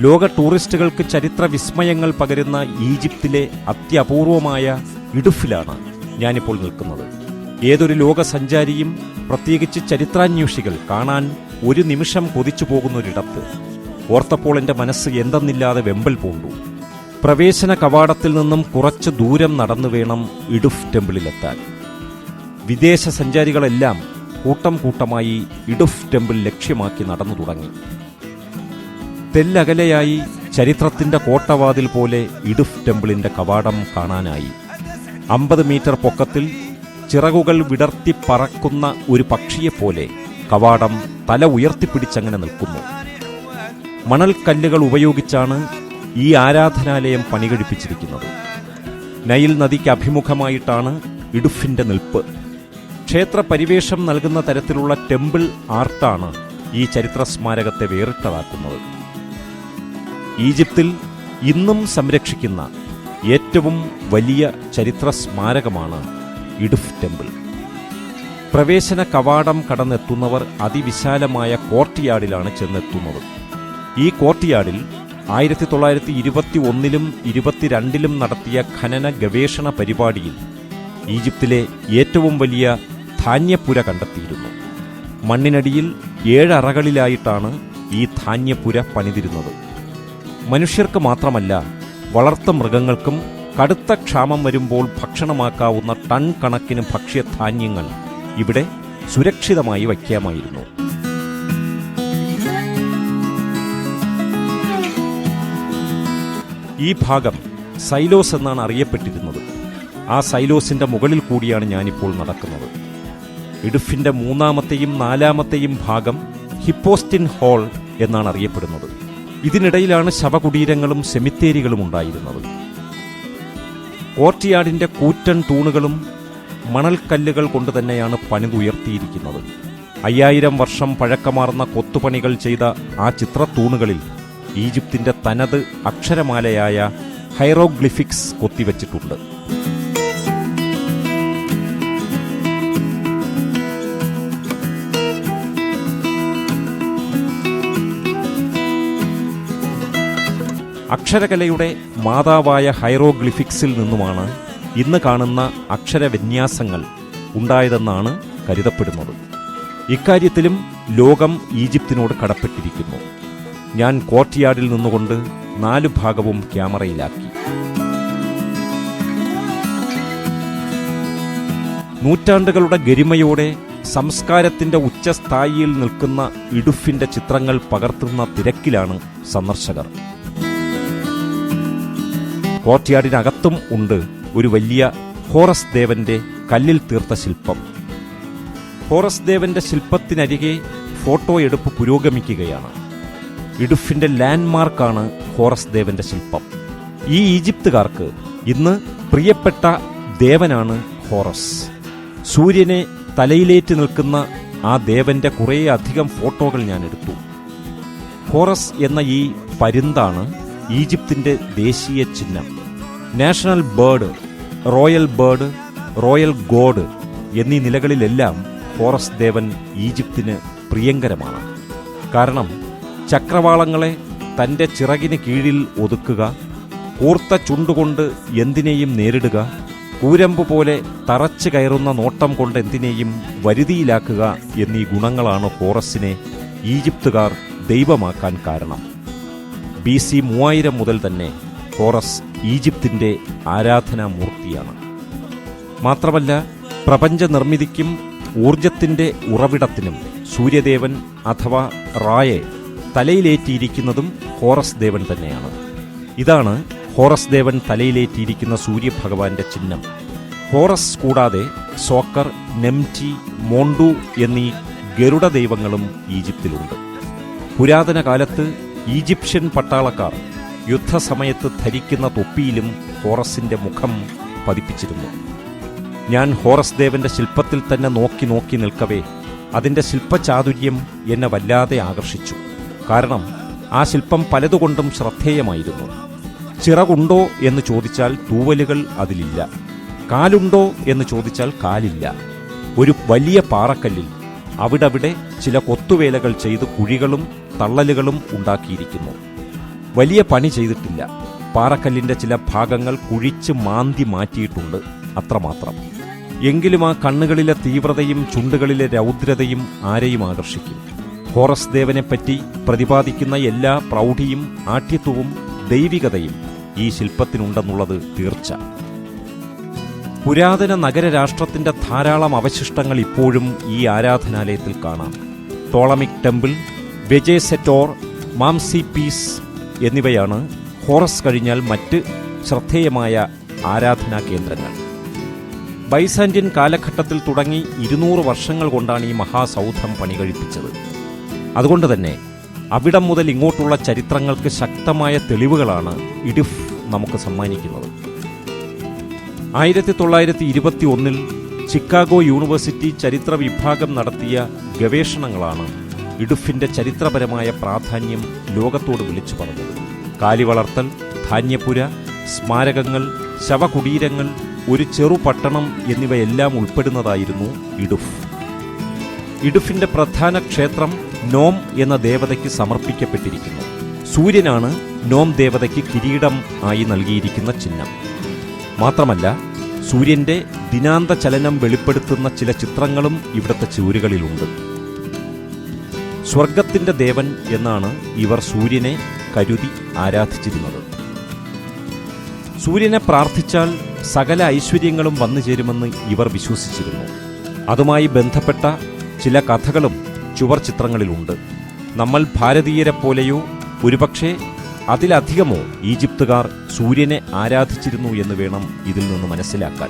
ലോക ടൂറിസ്റ്റുകൾക്ക് ചരിത്ര വിസ്മയങ്ങൾ പകരുന്ന ഈജിപ്തിലെ അത്യപൂർവമായ ഇടുഫിലാണ് ഞാനിപ്പോൾ നിൽക്കുന്നത്. ഏതൊരു ലോക സഞ്ചാരിയും പ്രത്യേകിച്ച് ചരിത്രാന്വേഷികൾ കാണാൻ ഒരു നിമിഷം കൊതിച്ചു പോകുന്നൊരിടത്ത് ഓർത്തപ്പോൾ എന്റെ മനസ്സ് എന്തെന്നില്ലാതെ വെമ്പൽ പൂണ്ടു. പ്രവേശന കവാടത്തിൽ നിന്നും കുറച്ച് ദൂരം നടന്നു വേണം ഇടുഫ് ടെമ്പിളിലെത്താൻ. വിദേശ സഞ്ചാരികളെല്ലാം കൂട്ടം കൂട്ടമായി ഇടുഫ് ടെമ്പിൾ ലക്ഷ്യമാക്കി നടന്നു തുടങ്ങി. തെല്ലകലെയായി ചരിത്രത്തിന്റെ കോട്ടവാതിൽ പോലെ ഇടുഫ് ടെമ്പിളിന്റെ കവാടം കാണാനായി. അമ്പത് മീറ്റർ പൊക്കത്തിൽ ചിറകുകൾ വിടർത്തി പറക്കുന്ന ഒരു പക്ഷിയെപ്പോലെ കവാടം തല ഉയർത്തിപ്പിടിച്ചങ്ങനെ നിൽക്കുന്നു. മണൽക്കല്ലുകൾ ഉപയോഗിച്ചാണ് ഈ ആരാധനാലയം പണികഴിപ്പിച്ചിരിക്കുന്നത്. നൈൽ നദിക്ക് അഭിമുഖമായിട്ടാണ് ഇടുഫിന്റെ നിൽപ്പ്. ക്ഷേത്ര പരിവേഷം നൽകുന്ന തരത്തിലുള്ള ടെമ്പിൾ ആർട്ടാണ് ഈ ചരിത്ര സ്മാരകത്തെ വേറിട്ടതാക്കുന്നത്. ഈജിപ്തിൽ ഇന്നും സംരക്ഷിക്കുന്ന ഏറ്റവും വലിയ ചരിത്ര സ്മാരകമാണ് ഇടുഫ് ടെമ്പിൾ. പ്രവേശന കവാടം കടന്നെത്തുന്നവർ അതിവിശാലമായ കോർട്ട്യാർഡിലാണ് ചെന്നെത്തുന്നത്. ഈ കോർട്ട്യാർഡിൽ ആയിരത്തി തൊള്ളായിരത്തി ഇരുപത്തി ഒന്നിലും ഇരുപത്തിരണ്ടിലും നടത്തിയ ഖനന ഗവേഷണ പരിപാടിയിൽ ഈജിപ്തിലെ ഏറ്റവും വലിയ ധാന്യപ്പുര കണ്ടെത്തിയിരുന്നു. മണ്ണിനടിയിൽ ഏഴറകളിലായിട്ടാണ് ഈ ധാന്യപ്പുര പണിതിരുന്നത്. മനുഷ്യർക്ക് മാത്രമല്ല വളർത്ത മൃഗങ്ങൾക്കും കടുത്ത ക്ഷാമം വരുമ്പോൾ ഭക്ഷണമാക്കാവുന്ന ടൺ കണക്കിന് ഭക്ഷ്യധാന്യങ്ങൾ ഇവിടെ സുരക്ഷിതമായി വയ്ക്കാമായിരുന്നു. ഈ ഭാഗം സൈലോസ് എന്നാണ് അറിയപ്പെട്ടിരുന്നത്. ആ സൈലോസിന്റെ മുകളിൽ കൂടിയാണ് ഞാനിപ്പോൾ നടക്കുന്നത്. ഇടുഫിന്റെ മൂന്നാമത്തെയും നാലാമത്തെയും ഭാഗം ഹിപ്പോസ്റ്റിൻ ഹോൾ എന്നാണ് അറിയപ്പെടുന്നത്. ഇതിനിടയിലാണ് ശവകുടീരങ്ങളും സെമിത്തേരികളും ഉണ്ടായിരുന്നത്. കോർട്ട്യാർഡിന്റെ കൂറ്റൻ തൂണുകളും മണൽക്കല്ലുകൾ കൊണ്ട് തന്നെയാണ് പണിതുയർത്തിയിരിക്കുന്നത് അയ്യായിരം വർഷം പഴക്കമാർന്ന കൊത്തുപണികൾ ചെയ്ത ആ ചിത്രത്തൂണുകളിൽ ഈജിപ്തിന്റെ തനത് അക്ഷരമാലയായ ഹൈറോഗ്ലിഫിക്സ് കൊത്തിവച്ചിട്ടുണ്ട്. അക്ഷരകലയുടെ മാതാവായ ഹൈറോഗ്ലിഫിക്സിൽ നിന്നുമാണ് ഇന്ന് കാണുന്ന അക്ഷരവിന്യാസങ്ങൾ ഉണ്ടായതെന്നാണ് കരുതപ്പെടുന്നത്. ഇക്കാര്യത്തിലും ലോകം ഈജിപ്തിനോട് കടപ്പെട്ടിരിക്കുന്നു. ഞാൻ കോർട്ട്യാർഡിൽ നിന്നുകൊണ്ട് നാലു ഭാഗവും ക്യാമറയിലാക്കി. നൂറ്റാണ്ടുകളുടെ ഗരിമയോടെ സംസ്കാരത്തിന്റെ ഉച്ചസ്ഥായിയിൽ നിൽക്കുന്ന ഇടുഫിന്റെ ചിത്രങ്ങൾ പകർത്തുന്ന തിരക്കിലാണ് സന്ദർശകർ. കോർട്ട്യാർഡിനകത്തും ഉണ്ട് ഒരു വലിയ ഹോറസ് ദേവന്റെ കല്ലിൽ തീർത്ത ശില്പം. ഹോറസ് ദേവന്റെ ശില്പത്തിനരികെ ഫോട്ടോ എടുപ്പ് പുരോഗമിക്കുകയാണ്. ഇടുഫിന്റെ ലാൻഡ്മാർക്കാണ് ഹോറസ് ദേവന്റെ ശില്പം. ഈ ഈജിപ്തുകാർക്ക് ഇന്ന് പ്രിയപ്പെട്ട ദേവനാണ് ഹോറസ് സൂര്യനെ തലയിലേറ്റ് നിൽക്കുന്ന ആ ദേവന്റെ കുറേയധികം ഫോട്ടോകൾ ഞാൻ എടുത്തു. ഹോറസ് എന്ന ഈ പരുന്താണ് ഈജിപ്തിന്റെ ദേശീയ ചിഹ്നം. National bird royal bird royal god എന്നീ നിലകളിലെല്ലാം ഹോറസ് ദേവൻ ഈജിപ്തിന് പ്രിയങ്കരമാണ്. കാരണം ചക്രവാളങ്ങളെ തന്റെ ചിറകിന് കീഴിൽ ഒതുക്കുക കൂർത്ത ചുണ്ടുകൊണ്ട് എന്തിനേയും നേരിടുക കൂരമ്പ് പോലെ തറച്ചു കയറുന്ന നോട്ടം കൊണ്ട് എന്തിനേയും വരുതിയിലാക്കുക എന്നീ ഗുണങ്ങളാണ് ഹോറസിനെ ഈജിപ്തുകാർ ദൈവമാക്കാൻ കാരണം. ബി സി മൂവായിരം മുതൽ തന്നെ ഹോറസ് ഈജിപ്തിന്റെ ആരാധനാമൂർത്തിയാണ്. മാത്രമല്ല പ്രപഞ്ച നിർമ്മിതിക്കും ഊർജത്തിന്റെ ഉറവിടത്തിനും സൂര്യദേവൻ അഥവാ റായെ തലയിലേറ്റിയിരിക്കുന്നതും ഹോറസ് ദേവൻ തന്നെയാണ്. ഇതാണ് ഹോറസ് ദേവൻ തലയിലേറ്റിയിരിക്കുന്ന സൂര്യഭഗവാന്റെ ചിഹ്നം. ഹോറസ് കൂടാതെ സോക്കർ നെംറ്റി മോണ്ടു എന്നീ ഗരുഡ ദൈവങ്ങളും ഈജിപ്തിലുണ്ട്. പുരാതന കാലത്ത് ഈജിപ്ഷ്യൻ പട്ടാളക്കാർ യുദ്ധസമയത്ത് ധരിക്കുന്ന തൊപ്പിയിലും ഹോറസിന്റെ മുഖം പതിപ്പിച്ചിരുന്നു. ഞാൻ ഹോറസ് ദേവന്റെ ശില്പത്തിൽ തന്നെ നോക്കി നോക്കി നിൽക്കവേ അതിന്റെ ശില്പചാതുര്യം എന്നെ വല്ലാതെ ആകർഷിച്ചു. കാരണം ആ ശില്പം പലതുകൊണ്ടും ശ്രദ്ധേയമായിരുന്നു. ചിറകുണ്ടോ എന്ന് ചോദിച്ചാൽ തൂവലുകൾ അതിലില്ല. കാലുണ്ടോ എന്ന് ചോദിച്ചാൽ കാലില്ല. ഒരു വലിയ പാറക്കല്ലിൽ അവിടവിടെ ചില കൊത്തുവേലകൾ ചെയ്ത് കുഴികളും തള്ളലുകളും ഉണ്ടാക്കിയിരിക്കുന്നു. വലിയ പണി ചെയ്തിട്ടില്ല. പാറക്കല്ലിന്റെ ചില ഭാഗങ്ങൾ കുഴിച്ച് മാന്തി മാറ്റിയിട്ടുണ്ട് അത്രമാത്രം. എങ്കിലും ആ കണ്ണുകളിലെ തീവ്രതയും ചുണ്ടുകളിലെ രൗദ്രതയും ആരെയും ആകർഷിക്കും. ഹോറസ് ദേവനെപ്പറ്റി പ്രതിപാദിക്കുന്ന എല്ലാ പ്രൗഢിയും ആഠ്യത്വവും ദൈവികതയും ഈ ശില്പത്തിനുണ്ടെന്നുള്ളത് തീർച്ച. പുരാതന നഗരരാഷ്ട്രത്തിന്റെ ധാരാളം അവശിഷ്ടങ്ങൾ ഇപ്പോഴും ഈ ആരാധനാലയത്തിൽ കാണാം. തോളമിക് ടെമ്പിൾ ബെജേസെറ്റോർ മാംസി പീസ് എന്നിവയാണ് ഹോറസ് കഴിഞ്ഞാൽ മറ്റ് ശ്രദ്ധേയമായ ആരാധനാ കേന്ദ്രങ്ങൾ. ബൈസാൻഡ്യൻ കാലഘട്ടത്തിൽ തുടങ്ങി ഇരുന്നൂറ് വർഷങ്ങൾ കൊണ്ടാണ് ഈ മഹാസൗധം പണികഴിപ്പിച്ചത്. അതുകൊണ്ട് തന്നെ അവിടം മുതൽ ഇങ്ങോട്ടുള്ള ചരിത്രങ്ങൾക്ക് ശക്തമായ തെളിവുകളാണ് ഇഡിഫ് നമുക്ക് സമ്മാനിക്കുന്നത്. ആയിരത്തി തൊള്ളായിരത്തി ഇരുപത്തി ഒന്നിൽ ചിക്കാഗോ യൂണിവേഴ്സിറ്റി ചരിത്ര വിഭാഗം നടത്തിയ ഗവേഷണങ്ങളാണ് ഇടുഫിന്റെ ചരിത്രപരമായ പ്രാധാന്യം ലോകത്തോട് വിളിച്ചു പറഞ്ഞത്. കാലിവളർത്തൽ ധാന്യപുര സ്മാരകങ്ങൾ ശവകുടീരങ്ങൾ ഒരു ചെറു പട്ടണം എന്നിവയെല്ലാം ഉൾപ്പെടുന്നതായിരുന്നു ഇടുഫ്. ഇടുഫിന്റെ പ്രധാന ക്ഷേത്രം നോം എന്ന ദേവതയ്ക്ക് സമർപ്പിക്കപ്പെട്ടിരിക്കുന്നു. സൂര്യനാണ് നോം ദേവതയ്ക്ക് കിരീടം ആയി നൽകിയിരിക്കുന്ന ചിഹ്നം. മാത്രമല്ല സൂര്യന്റെ ദിനാന്ത ചലനം വെളിപ്പെടുത്തുന്ന ചില ചിത്രങ്ങളും ഇവിടുത്തെ ചുവരുകളിലുണ്ട് സ്വർഗത്തിന്റെ ദേവൻ എന്നാണ് ഇവർ സൂര്യനെ കരുതി ആരാധിച്ചിരുന്നത്. സൂര്യനെ പ്രാർത്ഥിച്ചാൽ സകല ഐശ്വര്യങ്ങളും വന്നു ചേരുമെന്ന് ഇവർ വിശ്വസിച്ചിരുന്നു. അതുമായി ബന്ധപ്പെട്ട ചില കഥകളും ചുവർ ചിത്രങ്ങളിലുണ്ട്. നമ്മൾ ഭാരതീയരെ പോലെയോ ഒരുപക്ഷെ അതിലധികമോ ഈജിപ്തുകാർ സൂര്യനെ ആരാധിച്ചിരുന്നു എന്ന് വേണം ഇതിൽ നിന്ന് മനസ്സിലാക്കാൻ.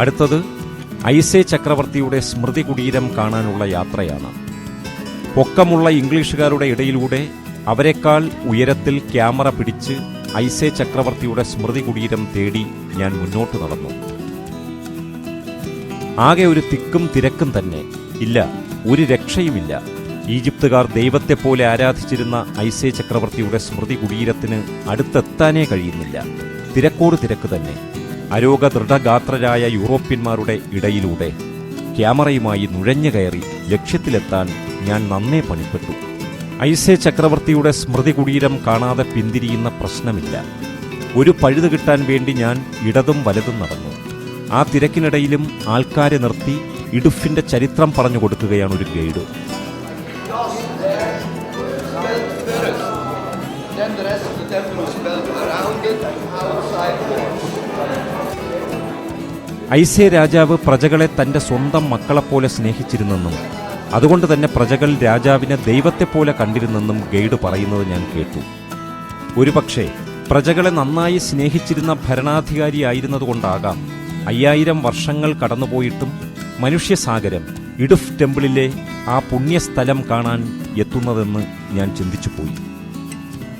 അടുത്തത് ഐസേ ചക്രവർത്തിയുടെ സ്മൃതി കുടീരം കാണാനുള്ള യാത്രയാണ്. പൊക്കമുള്ള ഇംഗ്ലീഷുകാരുടെ ഇടയിലൂടെ അവരെക്കാൾ ഉയരത്തിൽ ക്യാമറ പിടിച്ച് ഐസേ ചക്രവർത്തിയുടെ സ്മൃതി കുടീരം തേടി ഞാൻ മുന്നോട്ട് നടന്നു. ആകെ ഒരു തിക്കും തിരക്കും തന്നെ. ഇല്ല ഒരു രക്ഷയുമില്ല. ഈജിപ്തുകാർ ദൈവത്തെപ്പോലെ ആരാധിച്ചിരുന്ന ഐസേ ചക്രവർത്തിയുടെ സ്മൃതി കുടീരത്തിന് അടുത്തെത്താനേ കഴിയുന്നില്ല. തിരക്കോട് തിരക്ക് തന്നെ. അരോഗ ദൃഢഗാത്രരായ യൂറോപ്യന്മാരുടെ ഇടയിലൂടെ ക്യാമറയുമായി നുഴഞ്ഞു കയറി ലക്ഷ്യത്തിലെത്താൻ ഞാൻ നന്നേ പണിപ്പെട്ടു. ഐസെ ചക്രവർത്തിയുടെ സ്മൃതി കുടീരം കാണാതെ പിന്തിരിയുന്ന പ്രശ്നമില്ല. ഒരു പഴുത് കിട്ടാൻ വേണ്ടി ഞാൻ ഇടതും വലതും നടന്നു. ആ തിരക്കിനിടയിലും ആൾക്കാരെ നിർത്തി ഇടുഫിന്റെ ചരിത്രം പറഞ്ഞു കൊടുക്കുകയാണ് ഒരു guide. Then the rest of the temple was built around it, outside. ഐസേ രാജാവ് പ്രജകളെ തന്റെ സ്വന്തം മക്കളെപ്പോലെ സ്നേഹിച്ചിരുന്നെന്നും അതുകൊണ്ട് തന്നെ പ്രജകൾ രാജാവിനെ ദൈവത്തെപ്പോലെ കണ്ടിരുന്നെന്നും ഗൈഡ് പറയുന്നത് ഞാൻ കേട്ടു. ഒരുപക്ഷെ പ്രജകളെ നന്നായി സ്നേഹിച്ചിരുന്ന ഭരണാധികാരിയായിരുന്നതുകൊണ്ടാകാം അയ്യായിരം വർഷങ്ങൾ കടന്നുപോയിട്ടും മനുഷ്യസാഗരം ഇടുഫ് ടെമ്പിളിലെ ആ പുണ്യസ്ഥലം കാണാൻ എത്തുന്നതെന്ന് ഞാൻ ചിന്തിച്ചുപോയി.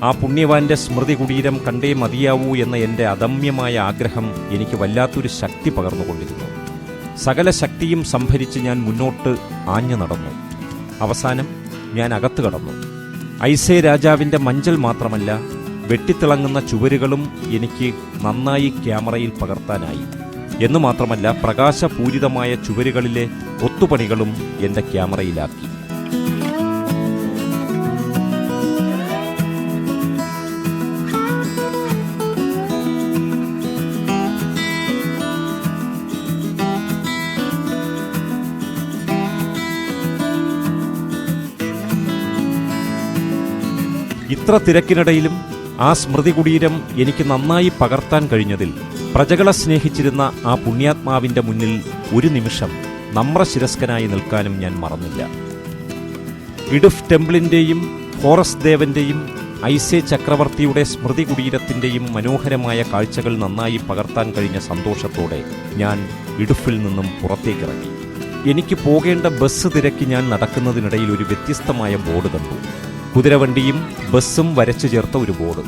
ആ പുണ്യവാന്റെ സ്മൃതി കുടീരം കണ്ടേ മതിയാവൂ എന്ന എന്റെ അദമ്യമായ ആഗ്രഹം എനിക്ക് വല്ലാത്തൊരു ശക്തി പകർന്നുകൊണ്ടിരുന്നു. സകല ശക്തിയും സംഭരിച്ച് ഞാൻ മുന്നോട്ട് ആഞ്ഞു നടന്നു. അവസാനം ഞാൻ അകത്തു കടന്നു. ഐസേ രാജാവിന്റെ മഞ്ചൽ മാത്രമല്ല വെട്ടിത്തിളങ്ങുന്ന ചുവരുകളും എനിക്ക് നന്നായി ക്യാമറയിൽ പകർത്താനായി. എന്നു മാത്രമല്ല പ്രകാശപൂരിതമായ ചുവരുകളിലെ ഒത്തുപണികളും എന്റെ ക്യാമറയിലാക്കി. ഇത്ര തിരക്കിനിടയിലും ആ സ്മൃതി കുടീരം എനിക്ക് നന്നായി പകർത്താൻ കഴിഞ്ഞതിൽ പ്രജകളെ സ്നേഹിച്ചിരുന്ന ആ പുണ്യാത്മാവിന്റെ മുന്നിൽ ഒരു നിമിഷം നമ്രശിരസ്കനായി നിൽക്കാനും ഞാൻ മറന്നില്ല. ഇടുഫ് ടെമ്പിളിന്റെയും ഹോറസ് ദേവന്റെയും ഐസേ ചക്രവർത്തിയുടെ സ്മൃതി കുടീരത്തിന്റെയും മനോഹരമായ കാഴ്ചകൾ നന്നായി പകർത്താൻ കഴിഞ്ഞ സന്തോഷത്തോടെ ഞാൻ ഇടുഫിൽ നിന്നും പുറത്തേക്കിറങ്ങി. എനിക്ക് പോകേണ്ട ബസ് തിരക്കി ഞാൻ നടക്കുന്നതിനിടയിൽ ഒരു വ്യത്യസ്തമായ ബോർഡ് കണ്ടു. കുതിരവണ്ടിയും ബസ്സും വരച്ചു ചേർത്ത ഒരു ബോർഡ്.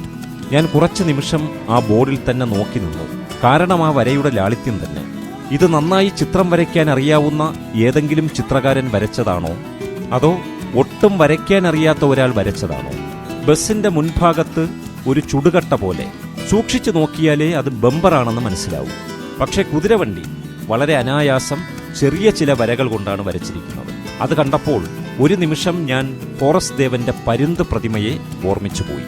ഞാൻ കുറച്ചു നിമിഷം ആ ബോർഡിൽ തന്നെ നോക്കി നിന്നു. കാരണം ആ വരയുടെ ലാളിത്യം തന്നെ. ഇത് നന്നായി ചിത്രം വരയ്ക്കാൻ അറിയാവുന്ന ഏതെങ്കിലും ചിത്രകാരൻ വരച്ചതാണോ? അതോ ഒട്ടും വരയ്ക്കാൻ അറിയാത്ത ഒരാൾ വരച്ചതാണോ? ബസ്സിന്റെ മുൻഭാഗത്ത് ഒരു ചുടുകട്ട പോലെ. സൂക്ഷിച്ചു നോക്കിയാലേ അത് ബമ്പറാണെന്ന് മനസ്സിലാവും. പക്ഷേ കുതിരവണ്ടി വളരെ അനായാസം ചെറിയ ചില വരകൾ കൊണ്ടാണ് വരച്ചിരിക്കുന്നത്. അത് കണ്ടപ്പോൾ ഒരു നിമിഷം ഞാൻ ഹോറസ് ദേവന്റെ പരുന്ത് പ്രതിമയെ ഓർമ്മിച്ചുപോയി.